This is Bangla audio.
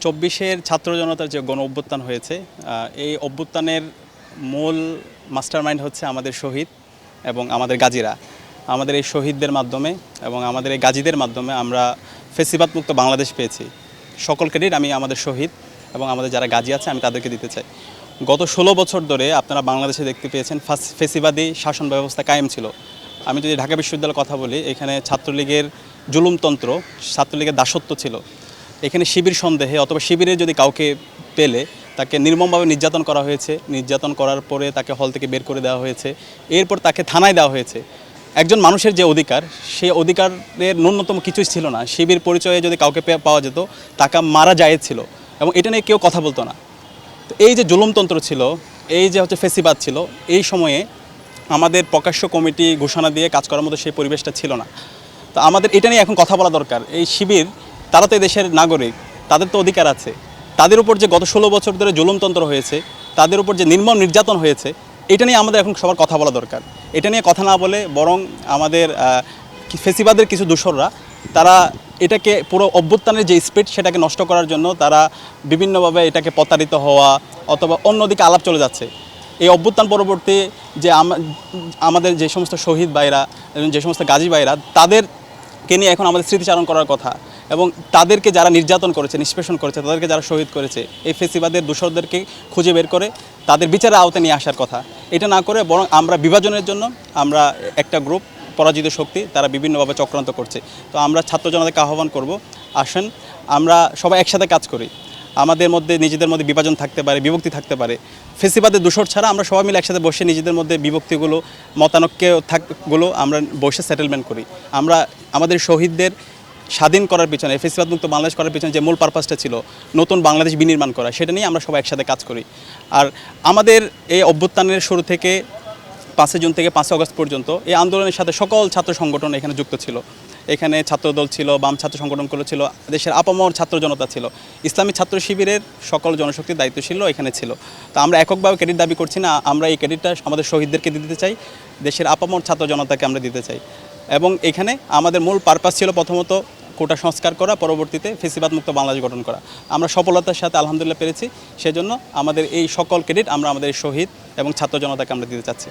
চব্বিশের ছাত্র জনতার যে গণ অভ্যুত্থান হয়েছে এই অভ্যুত্থানের মূল মাস্টারমাইন্ড হচ্ছে আমাদের শহীদ এবং আমাদের গাজীরা। আমাদের এই শহীদদের মাধ্যমে এবং আমাদের এই গাজীদের মাধ্যমে আমরা ফেসিবাদ মুক্ত বাংলাদেশ পেয়েছি। সকল ক্রেডিট আমি আমাদের শহীদ এবং আমাদের যারা গাজী আছে, আমি তাদেরকে দিতে চাই। গত ষোলো বছর ধরে আপনারা বাংলাদেশে দেখতে পেয়েছেন, ফাস- ফেসিবাদী শাসন ব্যবস্থা কায়েম ছিল। আমি যদি ঢাকা বিশ্ববিদ্যালয়ের কথা বলি, এখানে ছাত্রলীগের জুলুমতন্ত্র, ছাত্রলীগের দাসত্ব ছিল। এখানে শিবির সন্দেহে অথবা শিবিরে যদি কাউকে পেলে তাকে নির্মমভাবে নির্যাতন করা হয়েছে। নির্যাতন করার পরে তাকে হল থেকে বের করে দেওয়া হয়েছে। এরপর তাকে থানায় দেওয়া হয়েছে। একজন মানুষের যে অধিকার, সে অধিকারের ন্যূনতম কিছুই ছিল না। শিবির পরিচয়ে যদি কাউকে পাওয়া যেত, তাকে মারা যায় ছিল এবং এটা নিয়ে কেউ কথা বলতো না। তো এই যে জুলুমতন্ত্র ছিল, এই যে হচ্ছে ফেসিবাদ ছিল, এই সময়ে আমাদের প্রকাশ্য কমিটি ঘোষণা দিয়ে কাজ করার মতো সেই পরিবেশটা ছিল না। তো আমাদের এটা নিয়ে এখন কথা বলা দরকার। এই শিবির তারা তো দেশের নাগরিক, তাদের তো অধিকার আছে। তাদের উপর যে গত ষোলো বছর ধরে জুলুমতন্ত্র হয়েছে, তাদের উপর যে নির্মম নির্যাতন হয়েছে, এটা নিয়ে আমাদের এখন সবার কথা বলা দরকার। এটা নিয়ে কথা না বলে বরং আমাদের ফেসিবাদের কিছু দূষররা তারা এটাকে পুরো অভ্যুত্থানের যে স্পিড সেটাকে নষ্ট করার জন্য তারা বিভিন্নভাবে এটাকে প্রতারিত হওয়া অথবা অন্যদিকে আলাপ চলে যাচ্ছে। এই অভ্যুত্থান পরবর্তী যে আম- আমাদের যে সমস্ত শহীদ ভাইরা যে সমস্ত গাজী ভাইরা তাদেরকে নিয়ে এখন আমাদের স্মৃতিচারণ করার কথা এবং তাদেরকে যারা নির্যাতন করেছে, নিষ্পেষণ করেছে, তাদেরকে যারা শহীদ করেছে, এই ফেসিবাদের দূষরদেরকে খুঁজে বের করে তাদের বিচারে আওতায় নিয়ে আসার কথা। এটা না করে বরং আমরা বিভাজনের জন্য আমরা একটা গ্রুপ পরাজিত শক্তি, তারা বিভিন্নভাবে চক্রান্ত করছে। তো আমরা ছাত্র জনতাকে আহ্বান করব, আসেন, আমরা সবাই একসাথে কাজ করি। আমাদের মধ্যে, নিজেদের মধ্যে বিভাজন থাকতে পারে, বিভক্তি থাকতে পারে। ফেসিবাদের দূষর ছাড়া আমরা সবাই মিলে একসাথে বসে নিজেদের মধ্যে বিভক্তিগুলো মতানক্য থাকগুলো আমরা বসে সেটেলমেন্ট করি। আমরা আমাদের শহীদদের স্বাধীন করার পিছনে ফেসিবাদ মুক্ত বাংলাদেশ করার পিছনে যে মূল পারপাসটা ছিল, নতুন বাংলাদেশ বিনির্মাণ করা, সেটা নিয়ে আমরা সবাই একসাথে কাজ করি। আর আমাদের এই অভ্যুত্থানের শুরু থেকে পাঁচই জুন থেকে পাঁচই আগস্ট পর্যন্ত এই আন্দোলনের সাথে সকল ছাত্র সংগঠন এখানে যুক্ত ছিল। এখানে ছাত্রদল ছিল, বাম ছাত্র সংগঠনগুলো ছিল, দেশের আপামর ছাত্র জনতা ছিল। ইসলামী ছাত্র শিবিরের সকল জনশক্তির দায়িত্বশীল এখানে ছিল। তো আমরা এককভাবে ক্রেডিট দাবি করছি না, আমরা এই ক্রেডিটটা আমাদের শহীদদেরকে দিতে চাই, দেশের আপামর ছাত্র জনতাকে আমরা দিতে চাই। এবং এখানে আমাদের মূল পারপাস ছিল প্রথমত কোটা সংস্কার করা, পরবর্তীতে ফেসিবাদ মুক্ত বাংলাদেশ গঠন করা। আমরা সফলতার সাথে আলহামদুলিল্লাহ পেরেছি, সেজন্য আমাদের এই সকল ক্রেডিট আমরা আমাদের শহীদ এবং ছাত্র জনতাকে আমরা দিতে চাচ্ছি।